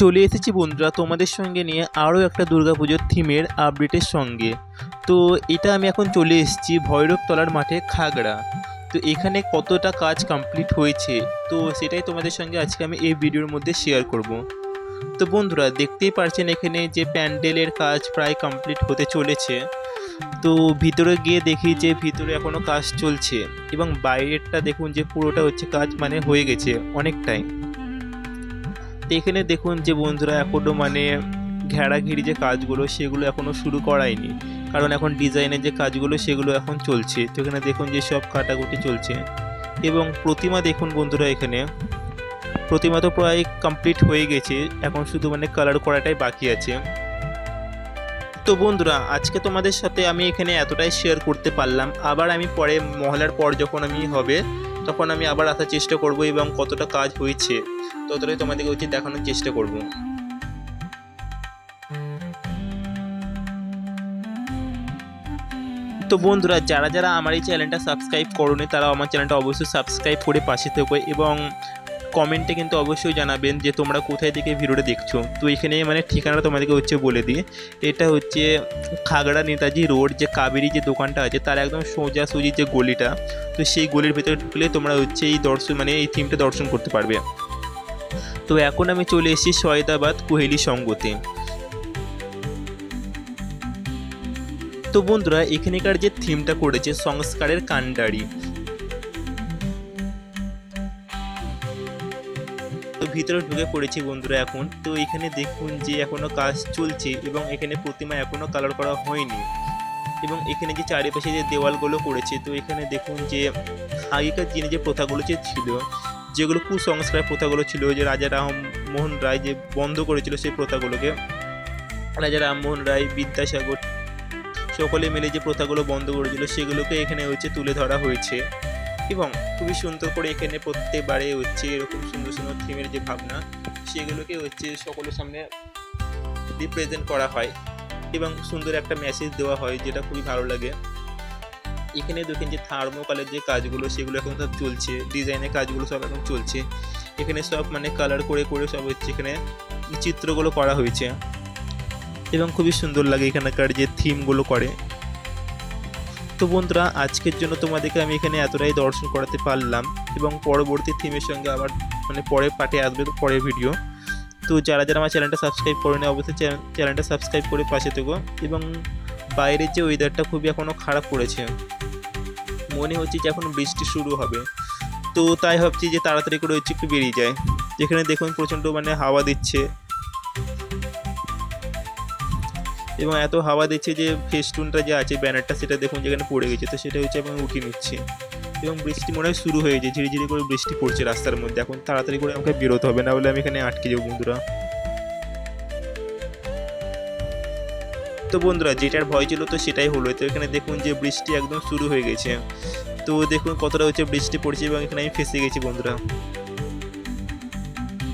চলে এসেছি বন্ধুরা তোমাদের সঙ্গে নিয়ে আরও একটা দুর্গাপুজোর থিমের আপডেটের সঙ্গে। তো এটা আমি এখন চলে এসেছি ভৈরবতলার মাঠে খাগড়া। তো এখানে কতটা কাজ কমপ্লিট হয়েছে? তো সেটাই তোমাদের সঙ্গে আজকে আমি এই ভিডিওর মধ্যে শেয়ার করব। তো বন্ধুরা দেখতেই পারছেন এখানে যে প্যান্ডেলের কাজ প্রায় কমপ্লিট হতে চলেছে। তো ভিতরে গিয়ে দেখি যে ভিতরে এখনও কাজ চলছে এবং বাইরেরটা দেখুন যে পুরোটা হচ্ছে কাজ মানে হয়ে গেছে অনেকটাই। তো এখানে দেখুন যে বন্ধুরা এখনও মানে ঘেরাঘেরি যে কাজগুলো, সেগুলো এখনও শুরু করায়নি। কারণ এখন ডিজাইনের যে কাজগুলো, সেগুলো এখন চলছে। তো এখানে দেখুন যে সব কাটাকুটি চলছে। এবং প্রতিমা দেখুন বন্ধুরা এখানে। প্রতিমা তো প্রায় কমপ্লিট হয়ে গেছে। এখন শুধু মানে কালার করাটাই বাকি আছে। তো বন্ধুরা, আজকে তোমাদের সাথে আমি এখানে এতটাই শেয়ার করতে পারলাম। আবার আমি পরে মহলার পর যখন আমি হবে তখন আমি আবার আসার চেষ্টা করব এবং কতটা কাজ হয়েছে ততটাই তোমাদেরকে উচিত দেখানোর চেষ্টা করব। তো বন্ধুরা, যারা যারা আমার এই চ্যানেলটা সাবস্ক্রাইব করোনি, তারা আমার চ্যানেলটা অবশ্যই সাবস্ক্রাইব করে পাশে থেকো এবং কমেন্টে কিন্তু অবশ্যই জানাবেন যে তোমরা কোথায় থেকে ভিডিওটা দেখছ। তো এখানে মানে ঠিকানা তোমাদেরকে হচ্ছে বলে দিই। এটা হচ্ছে খাগড়া নেতাজি রোড, যে কাবেরি যে দোকানটা আছে, তার একদম সোজাসুজি যে গলিটা, তো সেই গলির ভেতরে ঢুকলে তোমরা হচ্ছে এই দর্শন মানে এই থিমটা দর্শন করতে পারবে। তো এখন আমি চলে এসেছি সয়দাবাদ কোহেলি সঙ্গতে। তো বন্ধুরা, এখানেকার যে থিমটা করেছে সংস্কারের কাণ্ডারি ভিতরে ঢুকে পড়েছি বন্ধুরা এখন। তো এখানে দেখুন যে এখনও কাজ চলছে এবং এখানে প্রতিমা এখনও কালার করা হয়নি। এবং এখানে যে চারিপাশে যে দেওয়ালগুলো করেছে তো এখানে দেখুন যে আগেকার দিনে যে প্রথাগুলো যে ছিল, যেগুলো কুসংস্কার প্রথাগুলো ছিল, যে রাজা রামমোহন রায় যে বন্ধ করেছিল সেই প্রথাগুলোকে, রাজা রামমোহন রায়, বিদ্যাসাগর, সকলে মিলে যে প্রথাগুলো বন্ধ করেছিল, সেগুলোকে এখানে হচ্ছে তুলে ধরা হয়েছে। এবং খুবই সুন্দর করে এখানে প্রত্যেকবারে হচ্ছে এরকম সুন্দর সুন্দর থিমের যে ভাবনা, সেগুলোকে হচ্ছে সকলের সামনে রিপ্রেজেন্ট করা হয় এবং সুন্দর একটা মেসেজ দেওয়া হয় যেটা খুবই ভালো লাগে। এখানে দেখেন যে থার্মোকালের যে কাজগুলো, সেগুলো এখন সব চলছে ডিজাইনের কাজগুলো সব এখন চলছে। এখানে সব মানে কালার করে করে সব হচ্ছে এখানে চিত্রগুলো করা হয়েছে। এবং খুবই সুন্দর লাগে এখানকার যে থিমগুলো করে। তো বন্ধুরা, আজকের জন্য তোমাদেরকে আমি এখানে এতটাই দর্শন করাতে পারলাম এবং পরবর্তী থিমের সঙ্গে আবার মানে পরে পাঠে আসবে পরের ভিডিও তো যারা যারা আমার চ্যানেলটা সাবস্ক্রাইব করে নেয় অবশ্যই চ্যানেলটা সাবস্ক্রাইব করে পাশে থেকো এবং বাইরের যে ওয়েদারটা খুবই এখনও খারাপ করেছে, মনে হচ্ছে যে এখন বৃষ্টি শুরু হবে। তো তাই ভাবছি যে তাড়াতাড়ি করে হচ্ছে একটু বেরিয়ে যায় যেখানে দেখুন প্রচণ্ড মানে হাওয়া দিচ্ছে। এবং এত হাওয়া দিচ্ছে যে ফেস্টুনটা যে আছে, ব্যানারটা সেটা দেখুন যেখানে পড়ে গেছে, তো সেটা হচ্ছে আমি উঠিয়ে নিচ্ছি। এবং বৃষ্টি মনে হয় শুরু হয়েছে ঝিরি ঝিরি করে বৃষ্টি পড়ছে রাস্তার মধ্যে। এখন তাড়াতাড়ি করে আমাকে বেরোতে হবে, না বলে আমি এখানে আটকে যাব বন্ধুরা। তো বন্ধুরা, যেটার ভয় ছিল তো সেটাই হলো। তো এখানে দেখুন যে বৃষ্টি একদম শুরু হয়ে গেছে। তো দেখুন কতটা হচ্ছে বৃষ্টি পড়ছে এবং এখানে আমি ফেসে গেছি বন্ধুরা।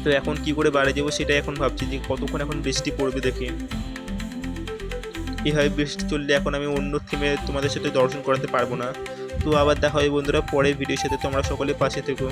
তো এখন কি করে বাড়ি যাব সেটাই এখন ভাবছি, যে কতক্ষণ এখন বৃষ্টি পড়বে দেখি। এইভাবে বৃষ্টি চললে এখন আমি অন্য থিমে তোমাদের সাথে দর্শন করাতে পারব না? তো আবার দেখা হয় বন্ধুরা পরে ভিডিওর সাথে তোমরা সকলে পাশে থেকো।